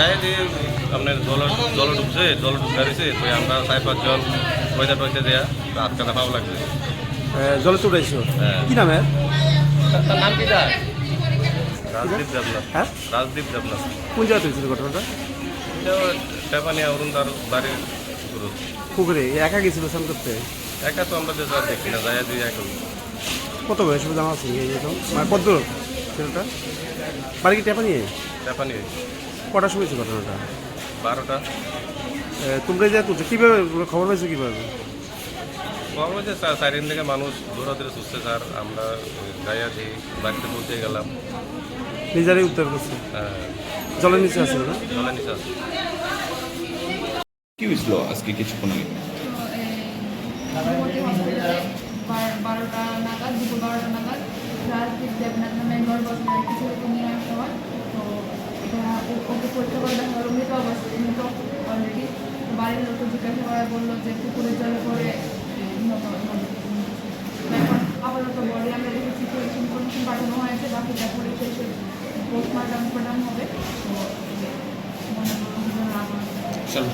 যাই দিয়ে আপনার জল জল ঢুকছে জল ঢুকা রয়েছে তো আমরা চার পাঁচজন পয়সা টয়সা দেয়া হাত কাটা পাওয়া লাগছে। জলে চড়াইছো হ্যাঁ। কি নামে তার নাম কি দা রাজদীপ দেবনাথ হ্যাঁ? রাজদীপ দেবনাথ কোন জায়গাতে হয়েছিল ঘটনাটা? টেপানি অরুণ তার বাড়ির গুরু পুকুরে। একা গেছিল স্নান করতে? একা তো আমরা আর দেখি না যাই দিয়ে এখন কত বয়স জানা আছে? এই রকম মানে কত ছেলেটা? বাড়ি কি টেপা নিয়ে? টেপানি কটার সময় হয়েছে ঘটনাটা? বারোটা। তোমরা যা করছ কীভাবে খবর পাইছো কীভাবে? খবর চার চারিদিন থেকে মানুষ দৌড়াদৌড়ি সুস্থে স্যার। আমরা যাইয়া দিই বাড়িতে পৌঁছে গেলাম। নিজেরাই উদ্ধার করছে? হ্যাঁ, জলের নিচে আছে না? জলের নিচে আছে। কি হয়েছিল আজকে কিছুক্ষণ আগে? বারোটা নাগাদ দুপুর দেবনাথ নামে গর্ভবতী কিছু নিয়ে আসা হয়। তো এটা ওকে পরীক্ষা করে দেখা হলো মৃত অবস্থায় মৃত অলরেডি বাড়ির লোক জিজ্ঞাসা করা বলল যে পুকুরের জলে পরে এখন আপাতত বডি আমরা দেখেছি পুলিশ ইনফরমেশন পাঠানো হয়েছে বাকিটা পুলিশ এসে পোস্টমার্টম প্রদান হবে। তো, মনে হয় চলো।